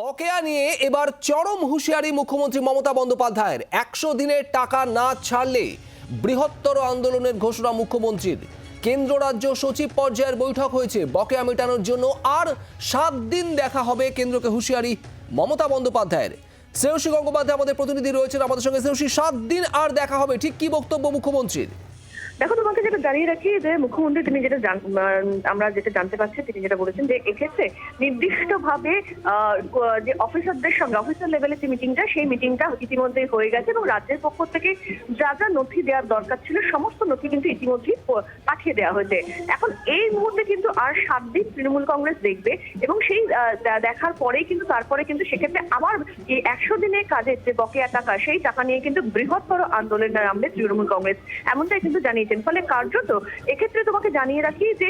বকেয়া নিয়ে এবার চরম হুঁশিয়ারি মুখ্যমন্ত্রী মমতা বন্দ্যোপাধ্যায়ের। একশো দিনের টাকা না ছাড়লে বৃহত্তর আন্দোলনের ঘোষণা মুখ্যমন্ত্রীর। কেন্দ্র রাজ্য সচিব পর্যায়ের বৈঠক হয়েছে। বকেয়া মেটানোর জন্য আর সাত দিন দেখা হবে কেন্দ্রকে হুঁশিয়ারি মমতা বন্দ্যোপাধ্যায়ের। শ্রেয়সী গঙ্গোপাধ্যায় আমাদের প্রতিনিধি রয়েছেন আমাদের সঙ্গে। শ্রেয়সী, সাত দিন আর দেখা হবে। ঠিক কি বক্তব্য মুখ্যমন্ত্রীর? দেখো, তোমাকে যেটা জানিয়ে রাখি যে মুখ্যমন্ত্রী তিনি যেটা আমরা যেটা জানতে পারছি, তিনি যেটা বলেছেন যে এক্ষেত্রে নির্দিষ্টভাবে ভাবে যে অফিসারদের সঙ্গে, অফিসার লেভেলের যে মিটিংটা সেই মিটিংটা ইতিমধ্যেই হয়ে গেছে এবং রাজ্যের পক্ষ থেকে যা যা নথি দেওয়ার দরকার ছিল, সমস্ত নথি কিন্তু ইতিমধ্যেই পাঠিয়ে দেওয়া হয়েছে। এখন এই মুহূর্তে কিন্তু আর সাত দিন তৃণমূল কংগ্রেস দেখবে এবং সেই দেখার পরেই কিন্তু তারপরে কিন্তু সেক্ষেত্রে আবার এই একশো দিনের কাজের যে বকেয়া টাকা সেই টাকা নিয়ে কিন্তু বৃহত্তর আন্দোলনে নামবে তৃণমূল কংগ্রেস। এমনটাই কিন্তু জানিয়েছেন। ফলে কার্যত এক্ষেত্রে তোমাকে জানিয়ে রাখি যে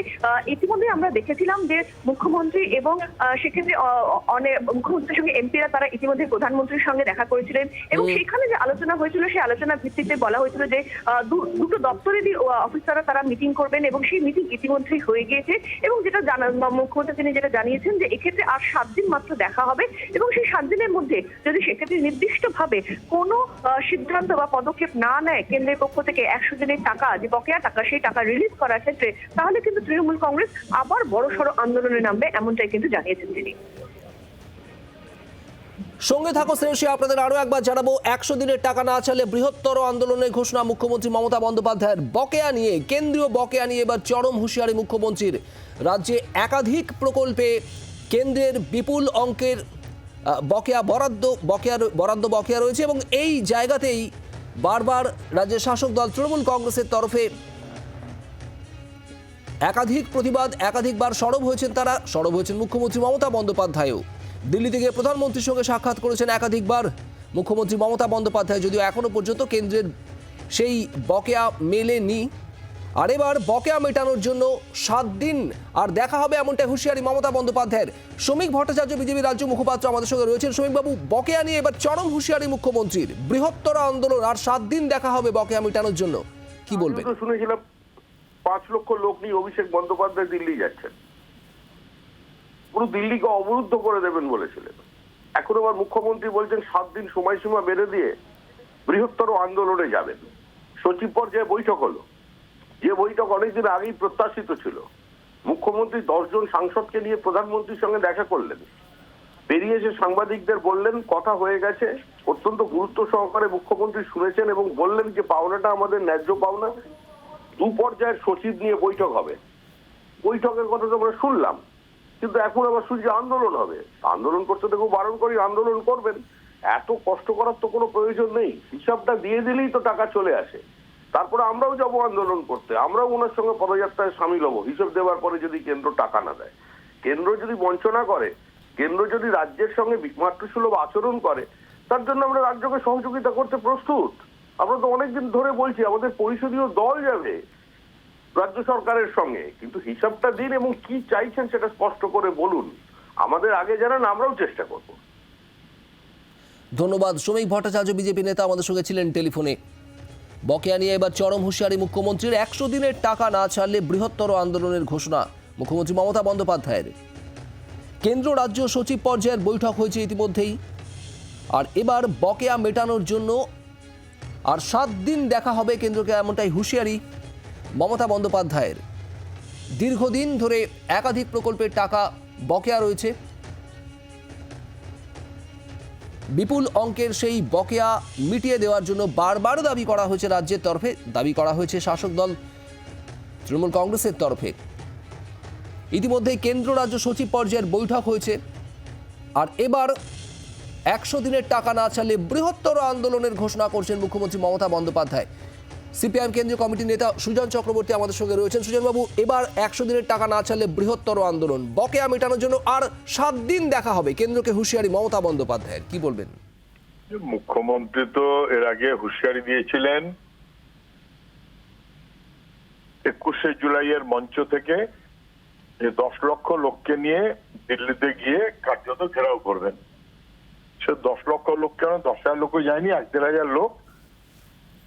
ইতিমধ্যে আমরা দেখেছিলাম যে মুখ্যমন্ত্রী এবং সেক্ষেত্রে অনেক মুখ্যমন্ত্রীর সঙ্গে এমপিরা তারা ইতিমধ্যে প্রধানমন্ত্রীর সঙ্গে দেখা করেছিলেন এবং সেখানে যে আলোচনা হয়েছিল সেই আলোচনার ভিত্তিতে বলা হয়েছিল যে দুটো দপ্তরেরই অফিসাররা তারা মিটিং করবেন এবং সেই মিটিং ইতিমধ্যেই হয়ে গিয়েছে এবং যেটা জানান মুখ্যমন্ত্রী তিনি যেটা জানিয়েছেন যে এক্ষেত্রে আর সাত দিন মাত্র দেখা হবে এবং সেই সাত দিনের মধ্যে যদি সেক্ষেত্রে নির্দিষ্টভাবে কোনো সিদ্ধান্ত বা পদক্ষেপ না নেয় কেন্দ্রের পক্ষ থেকে একশো দিনের টাকা, যে বকেয়া টাকা সেই টাকা রিলিজ করার ক্ষেত্রে, তাহলে কিন্তু তৃণমূল কংগ্রেস আবার বড়সড় আন্দোলনে নামবে, এমনটাই কিন্তু জানিয়েছেন তিনি। সঙ্গে থাকো শ্রেয়সী, আপনাদের আরও একবার জানাব, একশো দিনের টাকা না চালে বৃহত্তর আন্দোলনের ঘোষণা মুখ্যমন্ত্রী মমতা বন্দ্যোপাধ্যায়ের। বকেয়া নিয়ে, কেন্দ্রীয় বকেয়া নিয়ে এবার চরম হুঁশিয়ারি মুখ্যমন্ত্রীর। রাজ্যে একাধিক প্রকল্পে কেন্দ্রের বিপুল অঙ্কের বকেয়া বরাদ্দ বকেয়া বরাদ্দ বকেয়া রয়েছে এবং এই জায়গাতেই বারবার রাজ্যের শাসক দল তৃণমূল কংগ্রেসের তরফে একাধিক প্রতিবাদ, একাধিকবার সরব হয়েছেন তারা, সরব হয়েছেন মুখ্যমন্ত্রী মমতা বন্দ্যোপাধ্যায়ও। দিল্লি থেকে প্রধানমন্ত্রীর সঙ্গে সাক্ষাৎ করেছেন একাধিকবার মুখ্যমন্ত্রী মমতা বন্দ্যোপাধ্যায়, যদিও এখনও পর্যন্ত কেন্দ্রের সেই বকেয়া মেলেনি। আর এবার বকেয়া মেটানোর জন্য সাত দিন, আর দেখা হবে এমনটা হুঁশিয়ারি মমতা বন্দ্যোপাধ্যায়ের। শ্রমিক ভট্টাচার্য, বিজেপি রাজ্য মুখপাত্র আমাদের সঙ্গে রয়েছেন। শ্রমিকবাবু, বকেয়া নিয়ে এবার চরম হুঁশিয়ারি মুখ্যমন্ত্রীর। বৃহত্তর আন্দোলন, আর সাত দিন দেখা হবে বকেয়া মেটানোর জন্য। কি তো শুনেছিলাম পাঁচ লক্ষ লোক নিয়ে অভিষেক বন্দ্যোপাধ্যায় দিল্লি যাচ্ছেন। পুরো দিল্লিকে অবরুদ্ধ করে দেবেন বলেছিলেন। এখন আবার মুখ্যমন্ত্রী বলছেন, সাত দিন সময়সীমা বেড়ে দিয়ে বৃহত্তর আন্দোলনে যাবেন। সচিব পর্যায়ে বৈঠক হলো। যে বৈঠক অনেকদিন আগেই প্রত্যাশিত ছিল। মুখ্যমন্ত্রী দশজন সাংসদকে নিয়ে প্রধানমন্ত্রীর সঙ্গে দেখা করলেন। বেরিয়ে এসে সাংবাদিকদের বললেন, কথা হয়ে গেছে। অত্যন্ত গুরুত্ব সহকারে মুখ্যমন্ত্রী শুনেছেন এবং বললেন যে পাওনাটা আমাদের ন্যায্য পাওনা। দু পর্যায়ের সচিব নিয়ে বৈঠক হবে। বৈঠকের কথা তো আমরা শুনলাম। কিন্তু এখন আবার শুনছি আন্দোলন হবে, আন্দোলন করতে তো বারণ করি আন্দোলন করবেন। এত কষ্ট করার তো কোনো প্রয়োজন নেই। হিসাবটা দিয়ে দিলেই তো টাকা চলে আসে। তারপরে আমরাও যাব আন্দোলন করতে। আমরাও ওনার সঙ্গে পদযাত্রায় সামিল হব। হিসাব দেওয়ার পরে যদি কেন্দ্র টাকা না দেয়। কেন্দ্র যদি বঞ্চনা করে, কেন্দ্র যদি রাজ্যের সঙ্গে মাতৃসুলভ আচরণ করে, তার জন্য আমরা রাজ্যকে সহযোগিতা করতে প্রস্তুত। আমরা তো অনেকদিন ধরে বলছি, আমাদের পরিষদীয় দল যাবে। রাজ্য সরকারের সঙ্গে, কিন্তু হিসাবটা দিন এবং কি চাইছেন সেটা স্পষ্ট করে বলুন। আমাদের আগে জানান, আমরাও চেষ্টা করব। ধন্যবাদ। শ্রমিক ভট্টাচার্য, বিজেপি নেতা আমাদের সঙ্গে ছিলেন টেলিফোনে। বকেয়া নিয়ে এবার চরম হুঁশিয়ারি মুখ্যমন্ত্রীর। একশো দিনের টাকা না ছাড়লে বৃহত্তর আন্দোলনের ঘোষণা, মুখ্যমন্ত্রী মমতা বন্দ্যোপাধ্যায়ের। কেন্দ্র রাজ্য সচিব পর্যায়ের বৈঠক হয়েছে ইতিমধ্যেই। আর এবার বকেয়া মেটানোর জন্য আর সাত দিন দেখা হবে কেন্দ্রকে, এমনটাই হুঁশিয়ারি মমতা বন্দ্যোপাধ্যায়ের। দীর্ঘদিন ধরে একাধিক প্রকল্পের টাকা বকেয়া রয়েছে। বিপুল অঙ্কের সেই বকেয়া মিটিয়ে দেওয়ার জন্য বারবার দাবি করা হয়েছে রাজ্যের তরফে। দাবি করা হয়েছে শাসক দল তৃণমূল কংগ্রেসের তরফে। ইতিমধ্যে কেন্দ্র রাজ্য সচিব পর্যায়ের বৈঠক হয়েছে। আর এবার একশো দিনের টাকা না ছাড়লে বৃহত্তর আন্দোলনের ঘোষণা করছেন মুখ্যমন্ত্রী মমতা বন্দ্যোপাধ্যায়। সিপিআইএম কেন্দ্রীয় কমিটির নেতা সুজন চক্রবর্তী আমাদের সঙ্গে রয়েছেন। সুজনবাবু, এবার একশো দিনের টাকা না ছাড়লে বৃহত্তর আন্দোলন, বকেয়া মেটানোর জন্য আর সাত দিন দেখা হবে। কেন্দ্রকে হুঁশিয়ারি মমতা বন্দ্যোপাধ্যায়ের, কি বলবেন? মুখ্যমন্ত্রী তো এর আগে হুঁশিয়ারি দিয়েছিলেন, একুশে জুলাইয়ের মঞ্চ থেকে যে দশ লক্ষ লোককে নিয়ে দিল্লিতে গিয়ে কার্যত ঘেরাও করবেন। সে দশ লক্ষ লোক কেন? দশ হাজার লোকও যায়নি এক দেড় হাজার লোক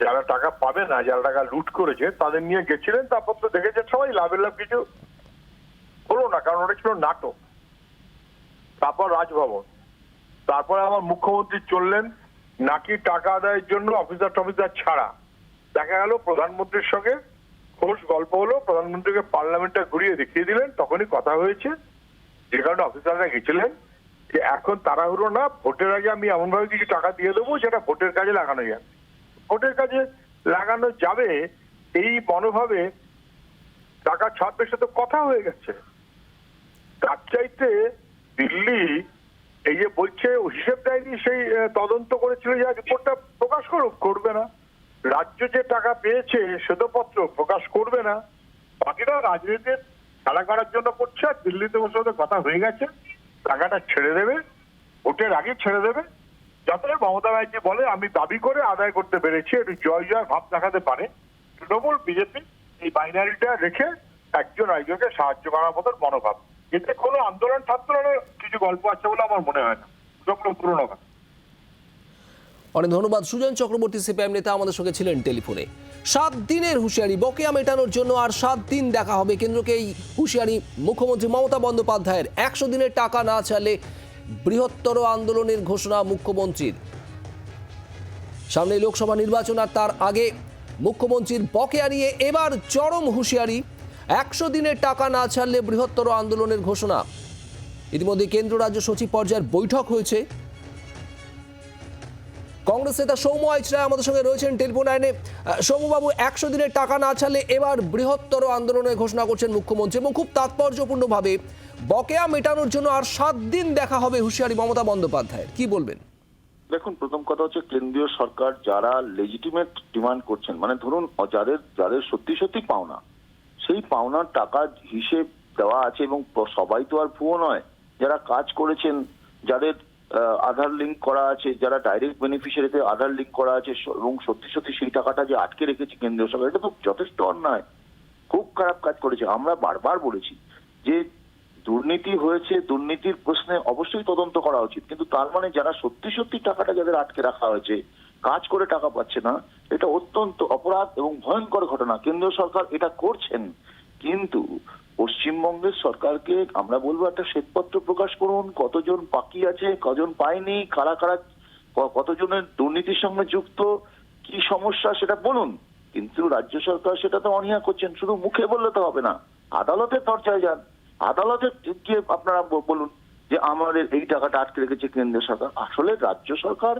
যারা টাকা পাবে না, যারা টাকা লুট করেছে, তাদের নিয়ে গেছিলেন, তারপর তো দেখেছেন সবাই লাভের লাভ কিছু হলো না, কারণ ওটা ছিল নাটক। তারপর রাজভবন। তারপরে আমার মুখ্যমন্ত্রী চললেন, নাকি টাকা আদায়ের জন্য অফিসার টফিসার ছাড়া। দেখা গেল প্রধানমন্ত্রীর সঙ্গে খোঁজ গল্প হলো, প্রধানমন্ত্রীকে পার্লামেন্টে ঘুরিয়ে দেখিয়ে দিলেন, তখনই কথা হয়েছে, যে কারণে অফিসাররা গেছিলেন, যে এখন তাড়াহুড়ো না, ভোটের আগে আমি এমনভাবে কিছু টাকা দিয়ে দেবো যেটা ভোটের কাজে লাগানো যাবে ভোটের কাজে লাগানো যাবে, এই মনোভাবে টাকা ছাড়বে সাথে কথা হয়ে গেছে। তার চাইতে দিল্লি এই যে বলছে হিসেব দেয়নি, সেই তদন্ত করেছিল যা রিপোর্টটা প্রকাশ করুক, করবে না। রাজ্য যে টাকা পেয়েছে শ্বেতপত্র প্রকাশ করবে না। বাকিরা রাজনীতির খেলা করার জন্য করছে, আর দিল্লিতে ওর সাথে কথা হয়ে গেছে। টাকাটা ছেড়ে দেবে, ভোটের আগে ছেড়ে দেবে। যাতে মমতা ব্যানার্জি বলে, আমি দাবি করে আদায় করতে পেরেছি, একটু জয় জয় ভাব দেখাতে পারে। তৃণমূল, বিজেপি, এই বাইনারিটা রেখে একজন আরেকজনকে সাহায্য করার মতন মনোভাব। এতে কোনো আন্দোলন ছাত্রনের কিছু গল্প আছে বলে আমার মনে হয় না। পুরোনো কথা অনেক ধন্যবাদ, সুজন চক্রবর্তী, সিপিআইএম নেতা, আমাদের সঙ্গে ছিলেন টেলিফোনে। সাত দিনের হুঁশিয়ারি, বকেয়া মেটানোর জন্য আর সাত দিন দেখা হবে। কেন্দ্রকে এই হুঁশিয়ারি মুখ্যমন্ত্রী মমতা বন্দ্যোপাধ্যায়ের। একশো দিনের টাকা না চালে বৃহত্তর আন্দোলনের ঘোষণা মুখ্যমন্ত্রীর। সামনে লোকসভা নির্বাচন আর তার আগে মুখ্যমন্ত্রীর বকেয়া নিয়ে এবার চরম হুঁশিয়ারি। একশো দিনের টাকা না ছাড়লে বৃহত্তর আন্দোলনের ঘোষণা। ইতিমধ্যে কেন্দ্র রাজ্য সচিব পর্যায়ের বৈঠক হয়েছে। কংগ্রেস নেতা সৌম্য আইচরায় আমাদের সঙ্গে রয়েছেন টেলিফোন আইনে সৌম্যবাবু, একশো দিনের টাকা না ছাড়লে এবার বৃহত্তর আন্দোলনের ঘোষণা করছেন মুখ্যমন্ত্রী এবং খুব তাৎপর্যপূর্ণভাবে বকেয়া মেটানোর জন্য আর সাত দিন দেখা হবে হুঁশিয়ারি মমতা বন্দ্যোপাধ্যায়ের। কি বলবেন? দেখুন, প্রথম কথা হচ্ছে কেন্দ্রীয় সরকার যারা লেজিটিমেট ডিমান্ড করছেন মানে ধরুন যাদের যাদের সত্যি সত্যি পাওনা, সেই পাওনার টাকা হিসেব দেওয়া আছে এবং সবাই তো আর ভুয়ো নয়। যারা কাজ করেছেন, যাদের আধার লিঙ্ক করা আছে, যারা ডাইরেক্ট বেনিফিশিয়ারিতে আধার লিঙ্ক করা আছে এবং সত্যি সত্যি সেই টাকাটা যে আটকে রেখেছে কেন্দ্রীয় সরকার, এটা তো যথেষ্ট অন্যায়। খুব খারাপ কাজ করেছে। আমরা বারবার বলেছি যে দুর্নীতি হয়েছে, দুর্নীতির প্রশ্নে অবশ্যই তদন্ত করা উচিত। কিন্তু তার মানে যারা সত্যি সত্যি টাকাটা যাদের আটকে রাখা হয়েছে, কাজ করে টাকা পাচ্ছে না, এটা অত্যন্ত অপরাধ এবং ভয়ঙ্কর ঘটনা। কেন্দ্রীয় সরকার এটা করছেন। কিন্তু পশ্চিমবঙ্গের সরকারকে আমরা বলব একটা শ্বেতপত্র প্রকাশ করুন, কতজন বাকি আছে, কজন পায়নি, কারা কারা কতজনের দুর্নীতির সঙ্গে যুক্ত, কি সমস্যা সেটা বলুন। কিন্তু রাজ্য সরকার সেটা তো অনীহা করছেন, শুধু মুখে বললে তো হবে না। আদালতের দরজায় যান। আদালতে গিয়ে আপনারা বলুন যে আমাদের এই টাকাটা আটকে রেখেছে কেন্দ্রীয় সরকার। আসলে রাজ্য সরকার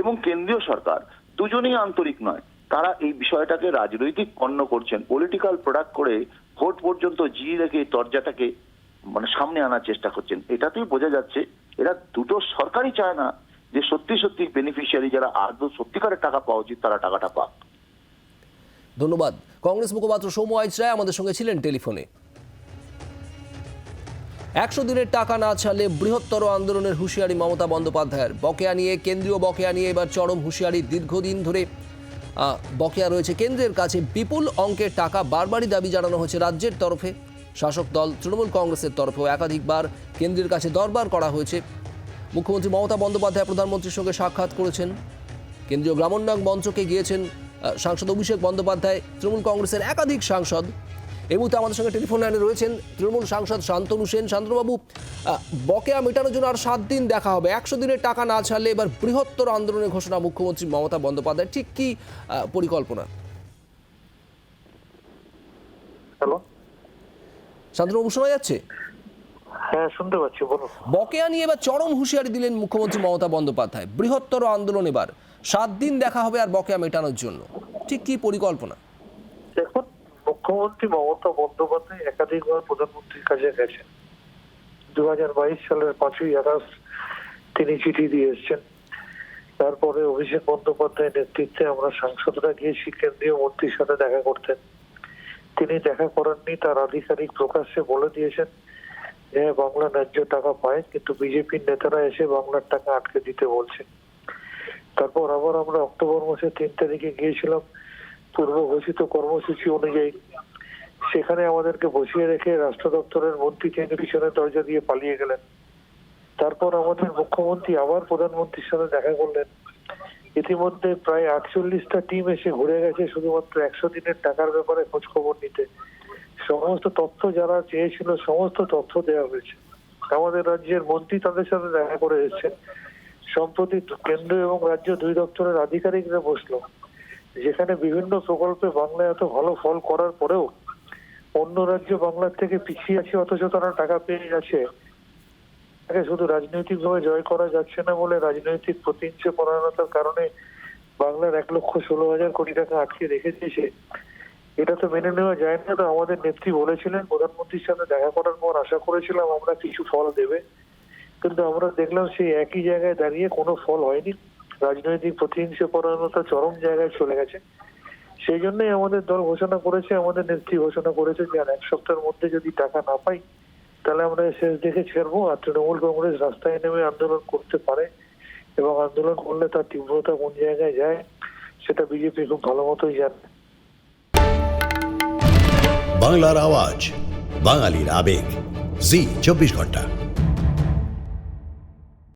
এবং কেন্দ্রীয় সরকার দুজনেই আন্তরিক নয়। তারা এই বিষয়টাকে রাজনৈতিক পণ্য করছেন পলিটিক্যাল প্রোডাক্ট করে ভোট পর্যন্ত জিয়ে রেখে দরজাটাকে মানে সামনে আনার চেষ্টা করছেন। এটাতেই বোঝা যাচ্ছে এরা দুটো সরকারই চায় না যে সত্যি সত্যি বেনিফিশিয়ারি যারা আদৌ সত্যিকারের টাকা পাওয়া উচিত তারা টাকাটা পাক। ধন্যবাদ। কংগ্রেস মুখপাত্র সৌম্য আইচরায় আমাদের সঙ্গে ছিলেন টেলিফোনে। একশো দিনের টাকা না ছাড়লে বৃহত্তর আন্দোলনের হুঁশিয়ারি মমতা বন্দ্যোপাধ্যায়ের। বকেয়া নিয়ে, কেন্দ্রীয় বকেয়া নিয়ে এবার চরম হুঁশিয়ারি দীর্ঘদিন ধরে। বকেয়া রয়েছে কেন্দ্রের কাছে বিপুল অঙ্কের টাকা বারবারই দাবি জানানো হয়েছে রাজ্যের তরফে। শাসক দল, তৃণমূল কংগ্রেসের তরফেও একাধিকবার কেন্দ্রের কাছে দরবার করা হয়েছে। মুখ্যমন্ত্রী মমতা বন্দ্যোপাধ্যায় প্রধানমন্ত্রীর সঙ্গে সাক্ষাৎ করেছেন। কেন্দ্রীয় গ্রামোন্নয়ন মঞ্চকে গিয়েছেন সাংসদ অভিষেক বন্দ্যোপাধ্যায়। তৃণমূল কংগ্রেসের একাধিক সাংসদ এই মুহূর্তে আমাদের সঙ্গে টেলিফোন লাইনে রয়েছেন তৃণমূল সাংসদ শান্তনু সেন। শান্তনুবাবু বকেয়া মেটানোর জন্য আর সাত দিন দেখা হবে। একশো দিনের টাকা না ছাড়লে এবার বৃহত্তর আন্দোলনের ঘোষণা মুখ্যমন্ত্রী মমতা বন্দ্যোপাধ্যায়। ঠিক কি পরিকল্পনা? হ্যালো? শান্তনুবাবু শোনা যাচ্ছে? হ্যাঁ শুনতে পাচ্ছি বলুন। বকেয়া নিয়ে এবার চরম হুঁশিয়ারি দিলেন মুখ্যমন্ত্রী মমতা বন্দ্যোপাধ্যায়। বৃহত্তর আন্দোলন এবার। সাত দিন দেখা হবে আর বকেয়া মেটানোর জন্য। ঠিক কি পরিকল্পনা? মুখ্যমন্ত্রী মমতা বন্দ্যোপাধ্যায় একাধিকবার প্রধানমন্ত্রীর কাছে গেছেন। দু হাজার বাইশ সালের পাঁচই আগস্ট তিনি চিঠি দিয়ে এসছেন। তারপরে অভিষেক বন্দ্যোপাধ্যায়ের নেতৃত্বে আমরা সাংসদরা গিয়েছি, কেন্দ্রীয় মন্ত্রীর সাথে দেখা করতেন তিনি দেখা করেননি, তার আধিকারিক প্রকাশ্যে বলে দিয়েছেন যে, বাংলা ন্যায্য টাকা পায়, কিন্তু বিজেপির নেতারা এসে বাংলার টাকা আটকে দিতে বলছে। তারপর আবার আমরা অক্টোবর মাসের তিন তারিখে গিয়েছিলাম পূর্ব ঘোষিত কর্মসূচি অনুযায়ী সেখানে আমাদেরকে বসিয়ে রেখে রাষ্ট্র দপ্তরের মন্ত্রী চেনে পিছনে দরজা দিয়ে পালিয়ে গেলেন। তারপর আমাদের মুখ্যমন্ত্রী আবার প্রধানমন্ত্রীর সাথে দেখা করলেন। ইতিমধ্যে প্রায় আটচল্লিশটা টিম এসে ঘুরে গেছে শুধুমাত্র একশো দিনের টাকার ব্যাপারে খোঁজ খবর নিতে। সমস্ত তথ্য যারা চেয়েছিল সমস্ত তথ্য দেওয়া হয়েছে। আমাদের রাজ্যের মন্ত্রী তাদের সাথে দেখা করে এসেছেন। সম্প্রতি কেন্দ্র এবং রাজ্য দুই দপ্তরের আধিকারিকরা বসল। যেখানে বিভিন্ন প্রকল্পে বাংলা এত ভালো ফল করার পরেও অন্য রাজ্য বাংলার থেকে পিছিয়ে আছে, অথচ তারা টাকা পেয়ে গেছে। তাকে শুধু রাজনৈতিকভাবে জয় করা যাচ্ছে না বলে রাজনৈতিক প্রতিহিংসে পরায়ণতার কারণে বাংলার এক লক্ষ ষোলো হাজার কোটি টাকা আটকে রেখে দিয়েছে। এটা তো মেনে নেওয়া যায় না। তো আমাদের নেত্রী বলেছিলেন, প্রধানমন্ত্রীর সাথে দেখা করার পর আশা করেছিলাম আমরা কিছু ফল দেবে। কিন্তু আমরা দেখলাম সেই একই জায়গায় দাঁড়িয়ে কোনো ফল হয়নি। রাজনৈতিক প্রতিহিংসে পরায়ণতা চরম জায়গায় চলে গেছে। সেই জন্যই আমাদের দল ঘোষণা করেছে, আমাদের নেত্রী ঘোষণা করেছে যে আর এক সপ্তাহের মধ্যে যদি টাকা না পাই, তাহলে আমরা শেষ দেখে ছেড়বো আর তৃণমূল কংগ্রেস রাস্তায় নেমে আন্দোলন করতে পারে এবং আন্দোলন করলে তার তীব্রতা কোন জায়গায় যায়, সেটা বিজেপি খুব ভালো মতোই জানে। বাংলার আওয়াজ, বাঙালির আবেগ। জি, চব্বিশ ঘণ্টা।